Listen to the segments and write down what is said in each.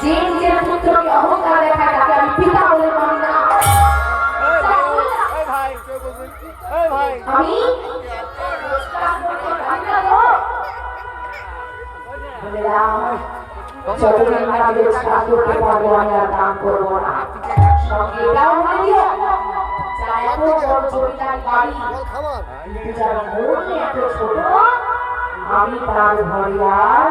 যে নিজের পুত্রকে অহংকার দেখায় তাকে আমি পিতা বলে মানি না। আমি যতদিন না আমাদের ঠাকুরকে পাবো আমি আর দান করব না সঙ্গে এটাও দিও এত বড় জমিদার বাড়ি যার মন এত ছোট আমি তার ঘরে আর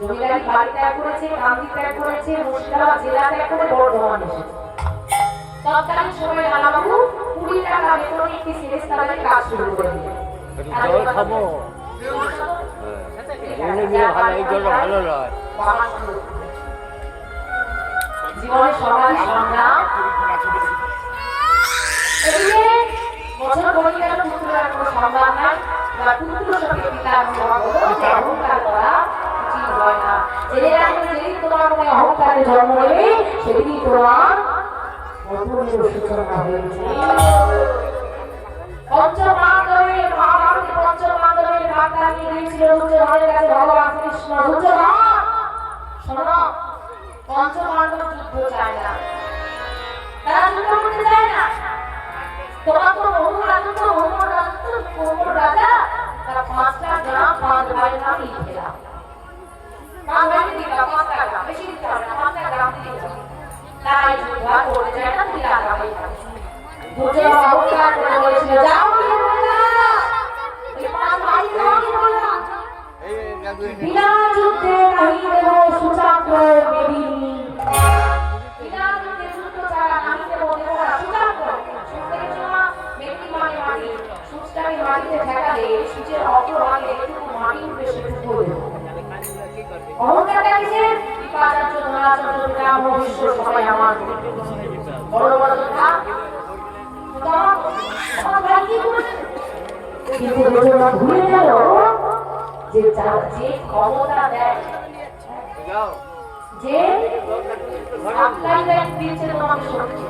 জমিদারি বাড়ি ত্যাগ করেছে কান্দি ত্যাগ করেছে মুর্শিদাবাদ জেলা ত্যাগ করে বর্ধমান এসেছে। তৎকালীন সময়ে লালাবাবু কুড়ি টাকা বেতনে একটি সিরেস্তারে কাজ শুরু করে দিলেন। নয়। জীবনের সবাই সংগ্রাম। বছর বলি গেল পুত্রের কোনো তোমার নতুনের সূচনা হয়েছে। পঞ্চপাণ্ডবের মহাভারতে বার্তা নিয়ে গিয়েছিল না। তোমার তো বহু রাজত্ব পাঁচ ভাইয়ের নাম লিখে দাও পাঁচ ভাইকে দিলাম পাঁচটা গ্রাম বেশি দিতে হবে না পাঁচটা গ্রাম দিয়ে দাও যুদ্ধ আর করতে চায় না। তুই আগামী দুর্যোধন অহংকার করে বলেছিল, যাও বিনা যুদ্ধে নাহি দেব সুচাগ্র দেবী বিনা যুদ্ধে যুদ্ধ ছাড়া নাহি দেব দেবতা সুচাগ্র সুচ দেখেছ না মেঘটি মানে মাটি সুচটাকে মাটিতে ঠেকালে সূচের অপরভাগে একটু মাটি উঠবে সেটুকু দেবো অহংকারটা কিসের? কৃপাচার্য ধনাচার্য রাম বিশ্ব সবাই আমার। বড় বড় কথা। কিন্তু দুর্যোধন ভুলে গেল যে যার যে ক্ষমতা দেয় যে দিয়েছে তোমাকে শক্তি।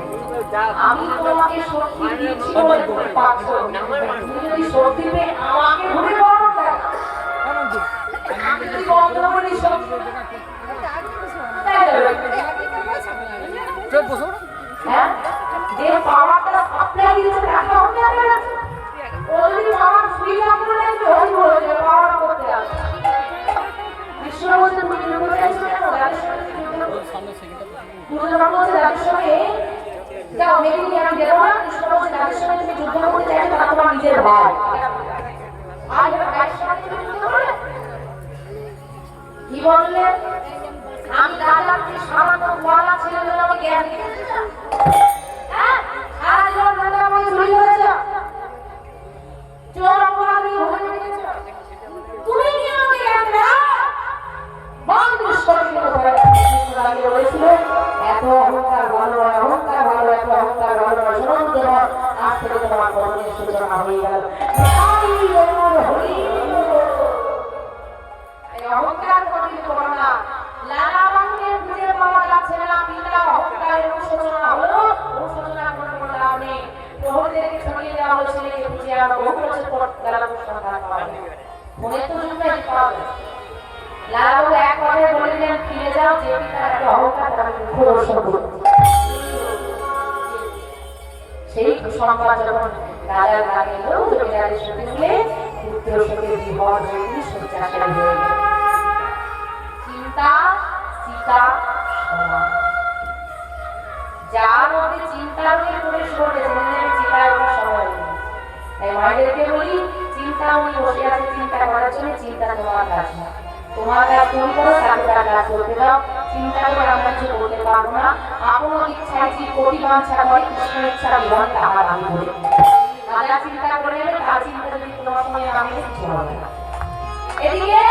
আমি তোমাকে শক্তি দিয়েছি তুমি যদি শক্তি পেয়ে আমাকে ভুলে যে পাওয়ারটা সাপ্লাই দিয়েছে তাকে অহংকার হয়ে ও যদি পাওয়ার ফ্রি না করে দেয়, বলে যে পাওয়ার করতে আসে। কৃষ্ণ বলছে, তুমি যুদ্ধ চাইছো কেন? যাদের সঙ্গে যাও, মেরে নিয়ে আমি দেবো না। কৃষ্ণ বলছে, সঙ্গে তুমি যুদ্ধ করতে চাইছো, তারা তোমার নিজের ভাই। আর এবার ভাইয়ের সঙ্গে তুমি যুদ্ধ করলে? কি বললেন আমি সামান্য গোয়ালা ছেলে আমাকে জ্ঞান দিয়েছি হ্যাঁ? সারা জীবন আমাকে চুরি করেছ। সংবাদ যখন রাজার কানে এলো জমিদারের সাথে মিলে পুত্র সঙ্গে বিবাহ জমি গেল চিন্তা সীতা যার মধ্যে চিন্তার মধ্যে প্রবেশ করবে জেনে চিন্তায় ওঠার সময় তাই মায়েদেরকে বলি চিন্তা উনি বসে আছে চিন্তা করার জন্য চিন্তা তোমার কাজ না তোমার কাজ তুমি করো তাকে তার করতে দাও চিন্তা করে আমরা কিছু করতে পারব না। আপন ইচ্ছায় যে কোটি বাঞ্ছা করে কৃষ্ণ ইচ্ছা বিধান তাহার আমি বলি রাজা চিন্তা করে তার চিন্তা যদি তোমার সঙ্গে আমি কিছু হবে না। এদিকে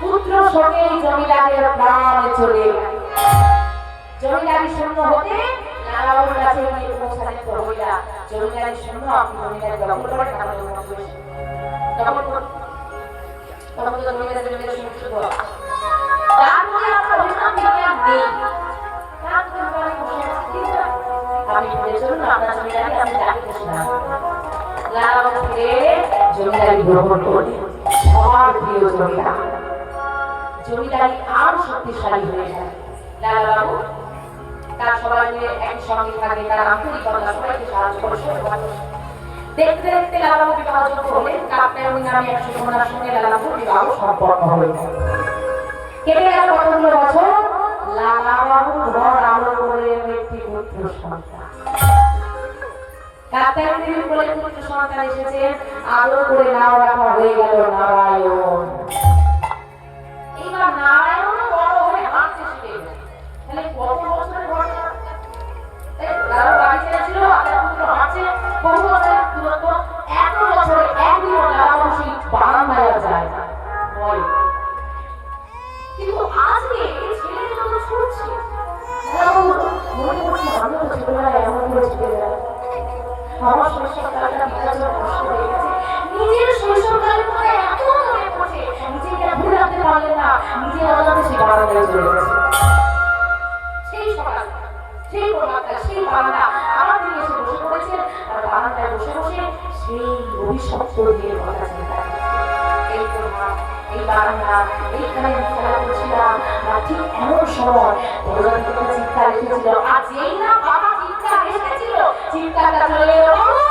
পুত্র শোকে জমিদারের প্রাণ চলে। জমিদারি শূন্য হতে লালা লালাবাবুর কাছে গিয়ে পৌঁছালেন প্রহরীরা। জমিদারি শূন্য, আপনি জমিদারি দখল করেন লালাবাবু ফিরে জমিদারি গ্রহণ করে সবার প্রিয় জমিদার, জমিদারি আরও শক্তিশালী হয়ে যায় লালাবাবু, তার তার একটি সন্তান। কাপ্তান দেবীর কোলে পুত্র সন্তান এসেছে। আলো করে নাও, রাখা হয়ে গেল নারায়ণ। এইবার নারায়ণ এইখানে খেলা করছিলাম। ঠিক না বাবা চিৎকার এসেছিল। চিৎকারটা চলে এলো।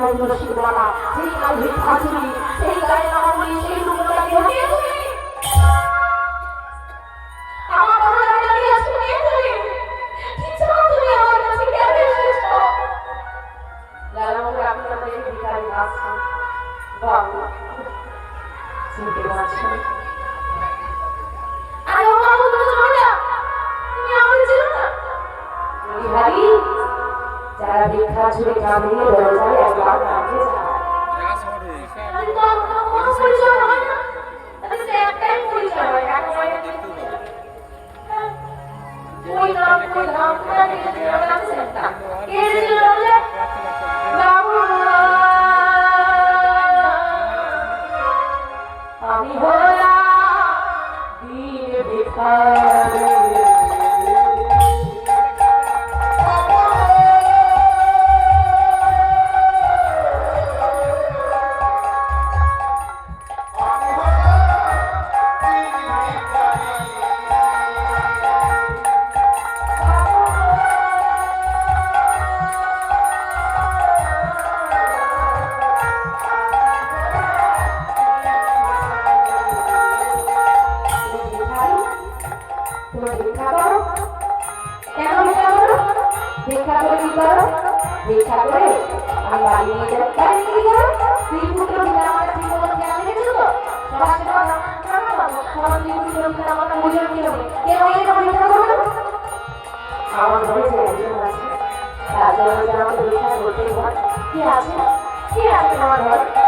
রশির মালা সেই কালভির ফাঁসি সেই গায়ে নামাবলি সেই রূপটাকে হারিয়ে তুমি আমার হয় আমি আজকে নিয়ে তুমি কি চাও তুমি আমার কাছে কেন এসেছ লালাবাবু আপনি আমাকে ভিখারি আসছেন বাবু চিনতে পারছেন আরে বাবু তুমি তো না। তুমি আমাকে চেনো না বিহারি যারা ভিক্ষা ছুড়ে কাঁদিয়ে দরজায় একবার দাঁড়িয়ে যায় আমি তো আমার কোনো পরিচয় হয় না তাহলে তো একটাই পরিচয় হয় এক হয় ওই নাম ওই নাম কোথা থেকে ছিল জানছেন না কে আছে তার জন্য যে আমাকে ভিক্ষা করতেই হয় কি আছে কি আছে আমার ঘরে